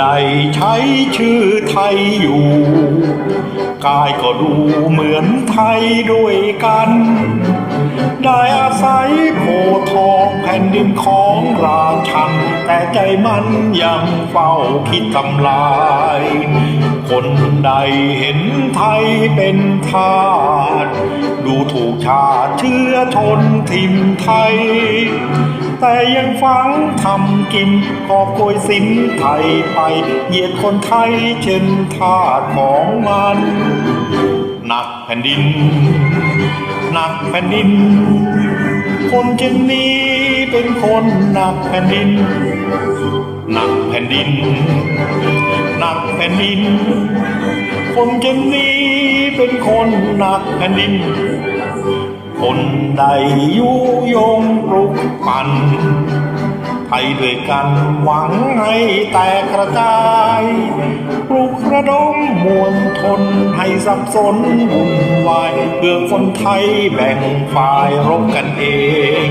ใดใช้ชื่อไทยอยู่ กายก็ดูเหมือนไทยด้วยกัน ได้อาศัยโพธิ์ทองแผ่นดินของราชัน แต่ใจมันยังเฝ้าคิดทำลาย คนใดเห็นไทยเป็นทาสดูถูกชาติเชื้อชนทิมไทย แต่ยังฟังทำกินกอบโกยสินไทยไป เหยียดคนไทยเช่นทาสของมันหนักแผ่นดินหนักแผ่นดิน คนเช่นนี้เป็นคนหนักแผ่นดินหนักแผ่นดินหนักแผ่นดิน คนเช่นนี้เป็นคนหนักแผ่นดิน คนใดยุยงปลุกปั่นไทยด้วยกันหวังให้แตกกระจายปลุกระดมมวลทนให้สับสนวุ่นวายเพื่อคนไทยแบ่งฝ่ายรบกันเอง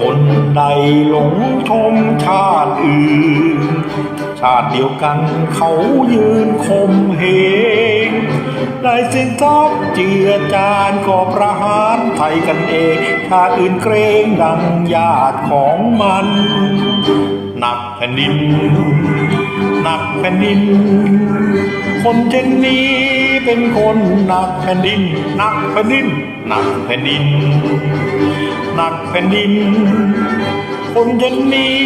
คนใดหลงชมชาติอื่น ชาติเดียวกันเขายืนคมเหงได้สิ้นทรัพย์เจือจานก็ประหาร กันเองชาติอื่นเกรงดังญาติของมัน หนักแผ่นดิน หนักแผ่นดิน คนเช่นนี้เป็นคนหนักแผ่นดิน หนักแผ่นดิน หนักแผ่นดิน หนักแผ่นดิน คนเช่นนี้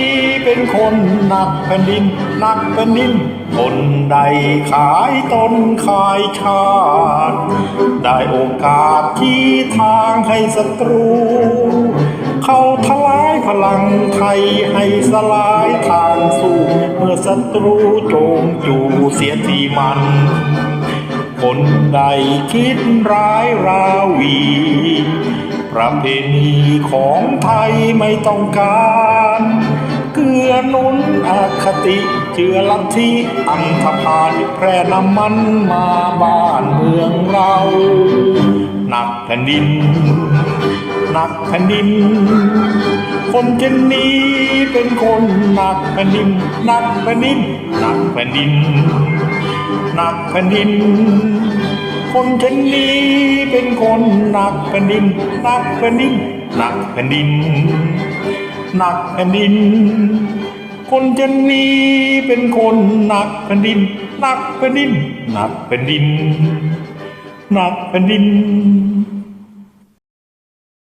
เป็นคนหนักแผ่นดินหนักแผ่นดิน คนใดขายตนขายชาติ ได้โอกาสที่ทางให้ศัตรู เข้าทลายพลังไทยให้สลายทางสู้ เมื่อศัตรูโจมจูเสียทีมันคนใดคิดร้ายราวี ประเพณีของไทยไม่ต้องการเกื้อหนุนอคติเจือลัทธิอันธพาลแพร่น้ำมันมาบ้านเมืองเราหนักแผ่นดินหนักแผ่นดิน คนเช่นนี้เป็นคนหนักแผ่นดินหนักแผ่นดินหนักแผ่นดินหนักแผ่นดิน คนเช่นนี้เป็นคนหนักแผ่นดินหนักแผ่นดินหนักแผ่นดินหนักแผ่นดิน คนเช่นนี้เป็นคนหนักแผ่นดินหนักแผ่นดินหนักแผ่นดินหนักแผ่นดิน